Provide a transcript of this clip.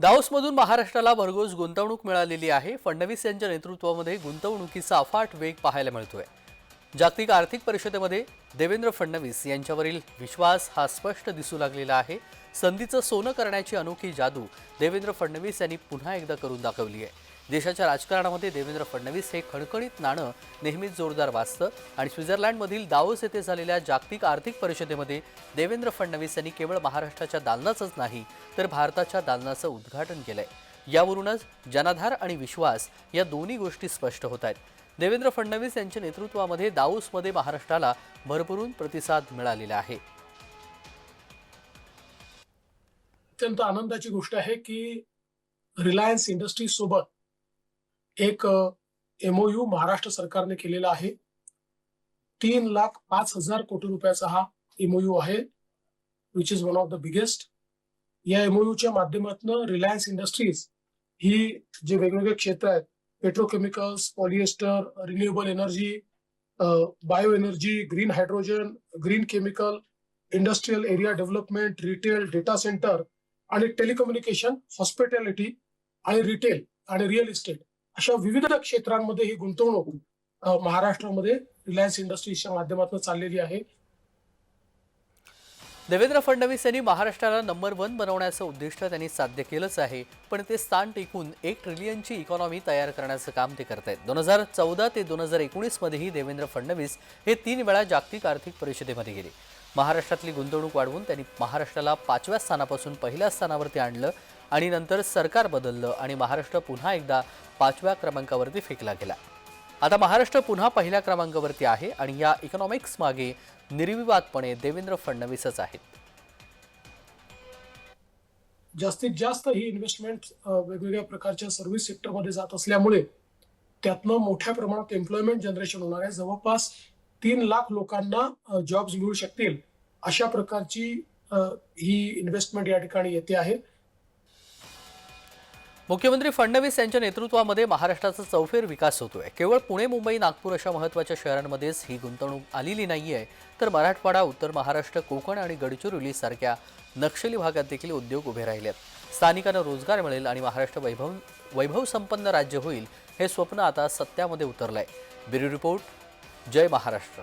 दाऊसमधून महाराष्ट्राला भरघोस गुंतवणूक मिळालेली आहे. फडणवीस यांच्या नेतृत्वामध्ये गुंतवणुकीचा अफाट वेग पाहायला मिळतोय. जागतिक आर्थिक परिषदेमध्ये देवेंद्र फडणवीस यांच्यावरील विश्वास हा स्पष्ट दिसू लागलेला आहे. संधीचं सोनं करण्याची अनोखी जादू देवेंद्र फडणवीस यांनी पुन्हा एकदा करून दाखवली आहे. देशाच्या राजकारणामध्ये देवेंद्र फडणवीस हे खणखणीत नाणं नेहमीच जोरदार वाचतं. आणि स्वित्झर्लंडमधील दावोस येथे झालेल्या जागतिक आर्थिक परिषदेमध्ये देवेंद्र फडणवीस यांनी केवळ महाराष्ट्राच्या दालनाचंच नाही तर भारताच्या दालनाचं उद्घाटन केलंय. यावरूनच जनाधार आणि विश्वास या दोन्ही गोष्टी स्पष्ट होत आहेत. देवेंद्र फडणवीस यांच्या नेतृत्वामध्ये दाऊसमध्ये महाराष्ट्राला भरभरून प्रतिसाद मिळालेला आहे. अत्यंत आनंदाची गोष्ट आहे की रिलायन्स इंडस्ट्रीज सोबत एक एमओयू महाराष्ट्र सरकारने केलेला आहे. तीन लाख पाच हजार कोटी रुपयाचा हा एमओयू आहे which is one of the biggest या एमओयूच्या माध्यमातून रिलायन्स इंडस्ट्रीज ही जे वेगवेगळे क्षेत्र आहेत petrochemicals polyester renewable energy bio energy green hydrogen green chemical industrial area development retail data centre आणि टेलिकम्युनिकेशन हॉस्पिटॅलिटी आणि रिटेल आणि रिअल इस्टेट अशा विविध क्षेत्रांमध्ये ही गुंतवणूक महाराष्ट्रामध्ये रिलायन्स इंडस्ट्रीजच्या माध्यमातून चाललेली आहे. देवेंद्र फडणवीस यांनी महाराष्ट्राला नंबर वन बनवण्याचं उद्दिष्ट त्यांनी साध्य केलंच आहे पण ते स्थान टिकून एक ट्रिलियनची इकॉनॉमी तयार करण्याचं काम ते करत आहेत. दोन हजार चौदा ते दोन हजार एकोणीसमध्येही देवेंद्र फडणवीस हे तीन वेळा जागतिक आर्थिक परिषदेमध्ये गेले. महाराष्ट्रातली गुंतवणूक वाढवून त्यांनी महाराष्ट्राला पाचव्या स्थानापासून पहिल्या स्थानावरती आणलं आणि नंतर सरकार बदललं आणि महाराष्ट्र पुन्हा एकदा पाचव्या क्रमांकावरती फेकला गेला. आता महाराष्ट्र पुन्हा पहिल्या क्रमांकावरती आहे आणि या इकॉनॉमिक्स मागे निर्विवादपणे देवेंद्र फडणवीसच आहेत. जास्तीत जास्त ही इन्व्हेस्टमेंट वेगवेगळ्या प्रकारच्या सर्व्हिस सेक्टरमध्ये जात असल्यामुळे त्यातनं मोठ्या प्रमाणात एम्प्लॉयमेंट जनरेशन होणार आहे. जवळपास तीन लाख लोकांना जॉब्स मिळू शकतील अशा प्रकारची ही इन्व्हेस्टमेंट या ठिकाणी येते आहे. मुख्यमंत्री फडणवीस यांच्या नेतृत्वामध्ये महाराष्ट्राचा चौफेर विकास होतोय. केवळ पुणे मुंबई नागपूर अशा महत्त्वाच्या शहरांमध्येच ही गुंतवणूक आलेली नाही आहे तर मराठवाडा उत्तर महाराष्ट्र कोकण आणि गडचिरोली सारख्या नक्षली भागात देखील उद्योग उभे राहिले आहेत. स्थानिकांना रोजगार मिळेल आणि महाराष्ट्र वैभव वैभव संपन्न राज्य होईल हे स्वप्न आता सत्यामध्ये उतरलंय. ब्युरो रिपोर्ट जय महाराष्ट्र.